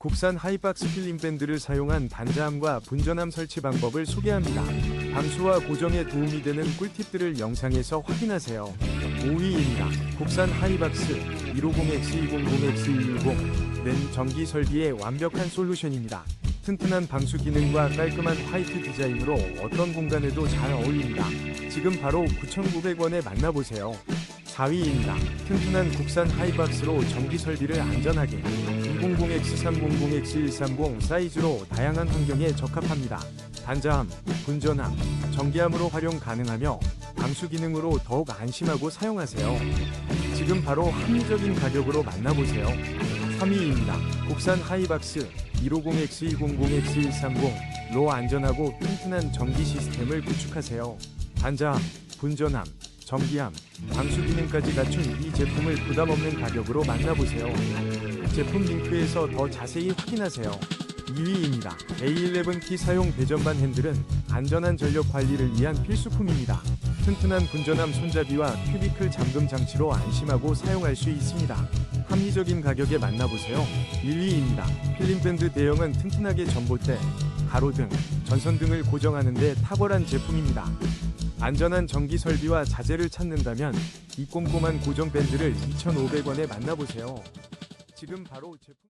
국산 하이박스 필름 밴드를 사용한 반자함과 분전함 설치 방법을 소개합니다. 방수와 고정에 도움이 되는 꿀팁들을 영상에서 확인하세요. 5위입니다. 국산 하이박스 150X200X110는 전기 설비의 완벽한 솔루션입니다. 튼튼한 방수 기능과 깔끔한 화이트 디자인으로 어떤 공간에도 잘 어울립니다. 지금 바로 9,900원에 만나보세요. 4위입니다. 튼튼한 국산 하이박스로 전기 설비를 안전하게 200X300X130 사이즈로 다양한 환경에 적합합니다. 단자함, 분전함, 전기함으로 활용 가능하며 방수 기능으로 더욱 안심하고 사용하세요. 지금 바로 합리적인 가격으로 만나보세요. 3위입니다. 국산 하이박스 150X200X130로 안전하고 튼튼한 전기 시스템을 구축하세요. 단자함, 분전함, 전기함, 방수 기능까지 갖춘 이 제품을 부담 없는 가격으로 만나보세요. 제품 링크에서 더 자세히 확인하세요. 2위입니다. A11T 사용 배전반 핸들은 안전한 전력 관리를 위한 필수품입니다. 튼튼한 분전함 손잡이와 큐비클 잠금 장치로 안심하고 사용할 수 있습니다. 합리적인 가격에 만나보세요. 1위입니다. 필름밴드 대형은 튼튼하게 전봇대, 가로등, 전선 등을 고정하는 데 탁월한 제품입니다. 안전한 전기 설비와 자재를 찾는다면 이 꼼꼼한 고정 밴드를 2,500원에 만나보세요. 지금 바로 제품